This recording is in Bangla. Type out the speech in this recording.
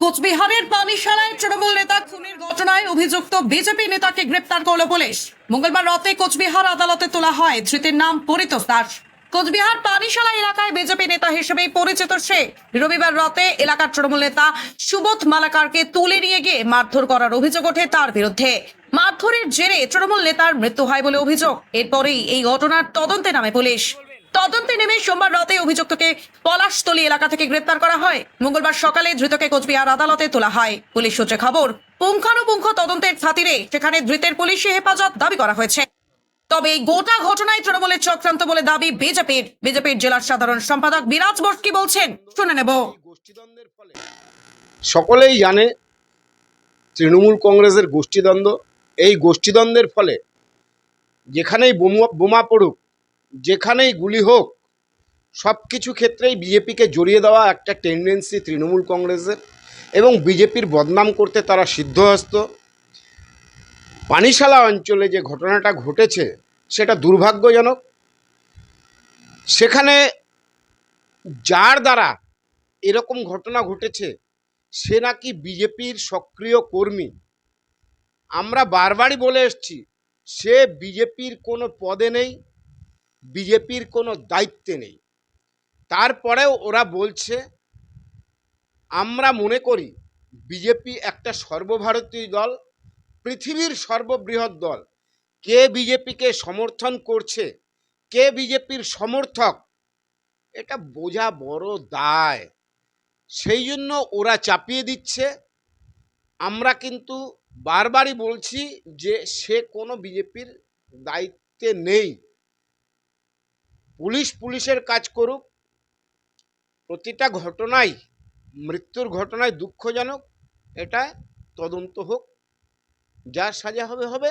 কোচবিহারের পানিশালায় তৃণমূল নেতা খুনের ঘটনায় অভিযুক্ত বিজেপি নেতাকে গ্রেপ্তার করল পুলিশ। মঙ্গলবার রাতে কোচবিহার আদালতে তোলা হয় ধৃতের নাম পরিতোষ দাস। কোচবিহার পানিশালা এলাকায় বিজেপি নেতা হিসেবে পরিচিত সে। রবিবার রাতে এলাকার তৃণমূল নেতা সুবোধ মালাকারকে তুলে নিয়ে গিয়ে মারধর করার অভিযোগ ওঠে তার বিরুদ্ধে। মারধরের জেরে তৃণমূল নেতার মৃত্যু হয় বলে অভিযোগ। এরপরেই এই ঘটনার তদন্তে নামে পুলিশ। তদন্তে নেমে সোমবার রাতে অভিযুক্তকে পলাশতলী এলাকা থেকে গ্রেপ্তার করা হয়। মঙ্গলবার সকালে ধৃতকে কোচবিহার আদালতে তোলা হয়। পুলিশ সূত্রে খবর, পুঙ্খানুপুঙ্খ তদন্তের খাতিরে সেখানে ধৃতের পুলিশি হেফাজত দাবি করা হয়েছে। তবে এই গোটা ঘটনায় তৃণমূলের চক্রান্ত বলে দাবি বিজেপির। বিজেপির জেলার সাধারণ সম্পাদক বিরাজ বোস কি বলছেন, শুনে নেব। সকলেই জানে তৃণমূল কংগ্রেসের গোষ্ঠীদ্বন্দ্ব। এই গোষ্ঠীদ্বন্দ্বের ফলে যেখানেই বোমা বোমা পড়ুক যেখানেই গুলি হোক সব কিছু ক্ষেত্রেই বিজেপিকে জড়িয়ে দেওয়া একটা টেন্ডেন্সি তৃণমূল কংগ্রেসের এবং বিজেপির বদনাম করতে তারা সিদ্ধহস্ত। পানিশালা অঞ্চলে যে ঘটনাটা ঘটেছে, সেটা দুর্ভাগ্যজনক। সেখানে যার দ্বারা এরকম ঘটনা ঘটেছে, সে নাকি বিজেপির সক্রিয় কর্মী। আমরা বারবারই বলে এসছি, সে বিজেপির কোনো পদে নেই। বিজেপির কোনো দায়িত্বে নেই। তারপরেও ওরা বলছে, আমরা মনে করি বিজেপি একটা সর্বভারতীয় দল, পৃথিবীর সর্ববৃহৎ দল। কে বিজেপিকে সমর্থন করছে, কে বিজেপির সমর্থক, এটা বোঝা বড় দায়। সেই জন্য ওরা চাপিয়ে দিচ্ছে। আমরা কিন্তু বারবারই বলছি যে সে কোনো বিজেপির দায়িত্বে নেই। পুলিশ পুলিশের কাজ করুক। প্রতিটা ঘটনাই, মৃত্যুর ঘটনায় দুঃখজনক। এটা তদন্ত হোক। যা সাজা হবে হবে।